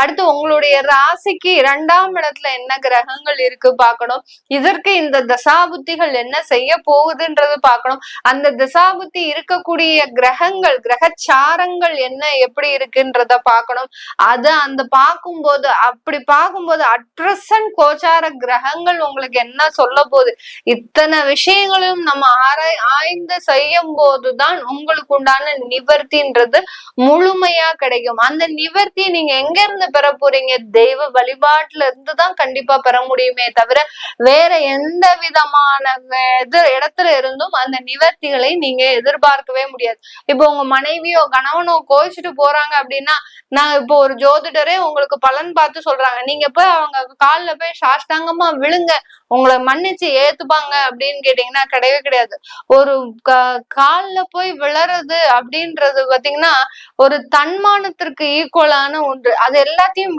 அடுத்து உங்களுடைய ராசிக்கு இரண்டாம் இடத்துல என்ன கிரகங்கள் இருக்கு பார்க்கணும். இதற்கு இந்த தசாபுத்திகள் என்ன செய்ய போகுதுன்றது பார்க்கணும். அந்த தசாபுத்தி இருக்கக்கூடிய கிரகங்கள் கிரகச்சாரங்கள் என்ன எப்படி இருக்குன்றத பார்க்கணும். அது அந்த பார்க்கும்போது அப்படி பார்க்கும்போது அட்ரசன் கோச்சார கிரகங்கள் உங்களுக்கு என்ன சொல்ல போகுது? இத்தனை விஷயங்களையும் நம்ம ஆராய் ஆய்ந்து செய்யும் போதுதான் உங்களுக்கு உண்டான நிவர்த்தின்றது முழுமையா கிடைக்கும். அந்த நிவர்த்தி நீங்க எங்க இருந்து பெற போறீங்க. தெய்வ வழிபாட்டுல இருந்து தான் கண்டிப்பா பெற முடியுமே தவிர வேற எந்த விதமான இது இடத்துல இருந்தும் அந்த நிவர்த்திகளை நீங்க எதிர்பார்க்கவே முடியாது. இப்போ உங்க மனைவியோ கணவனோ கோவிச்சுட்டு போறாங்க அப்படின்னா நான் இப்போ ஒரு ஜோதிடரே உங்களுக்கு பலன் பார்த்து சொல்றாங்க. நீங்க போய் அவங்க கால்ல போய் சாஷ்டாங்கமா விழுங்க. உங்களை மன்னிச்சு ஏத்துப்பாங்க அப்படின்னு கேட்டீங்கன்னா கிடையவே கிடையாது. ஒரு க- போய் விழறது அப்படின்றது பாத்தீங்கன்னா ஒரு தன்மானத்திற்கு ஈக்குவலான ஒன்று. அது எல்லாத்தையும்